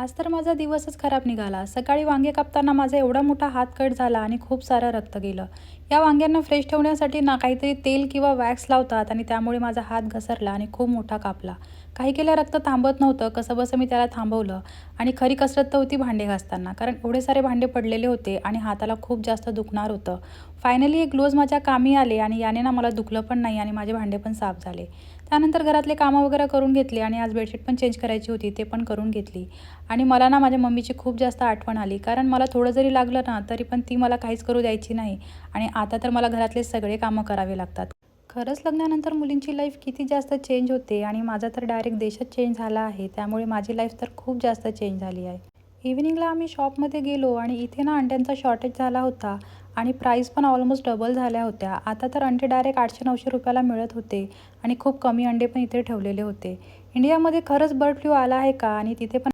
आज तर माझा दिवसच खराब निघाला. सकाळी वांगे कापताना माझा एवढा मोठा हात कट झाला आणि खूप सारं रक्त गेलं. या वांग्यांना फ्रेश ठेवण्यासाठी ना काहीतरी तेल किंवा वॅक्स लावतात आणि त्यामुळे माझा हात घसरला आणि खूप मोठा कापला. काही केल्या रक्त थांबत नव्हतं. कसं बसं मी त्याला थांबवलं आणि खरी कसरत तर होती भांडे घासताना. कारण एवढे सारे भांडे पडलेले होते आणि हाताला खूप जास्त दुखणार होतं. फायनली हे ग्लोव्ज माझ्या कामी आले आणि याने ना मला दुखलं पण नाही आणि माझे भांडे पण साफ झाले. त्यानंतर घरातले कामं वगैरे करून घेतली आणि आज बेडशीट पण चेंज करायची होती ते पण करून घेतली. आणि मला ना माझ्या मम्मीची खूप जास्त आठवण आली कारण मला थोडं जरी लागलं ना तरी पण ती मला काहीच करू द्यायची नाही. आणि आता तर मला घरातले सगळे कामं करावे लागतात. खरंच लग्नानंतर मुलींची लाईफ किती जास्त चेंज होते आणि माझा तर डायरेक्ट देशच चेंज झाला आहे त्यामुळे माझी लाईफ तर खूप जास्त चेंज झाली आहे. इव्हिनिंगला आम्ही शॉपमध्ये गेलो आणि इथे ना अंड्यांचा शॉर्टेज झाला होता. आणि प्राईस पण ऑलमोस्ट डबल झाल्या होत्या. आता तर अंडे डायरेक्ट आठशे नऊशे रुपयाला मिळत होते आणि खूप कमी अंडे पण इथे ठेवलेले होते. इंडियामध्ये खरंच बर्ड फ्लू आला आहे का? आणि तिथे पण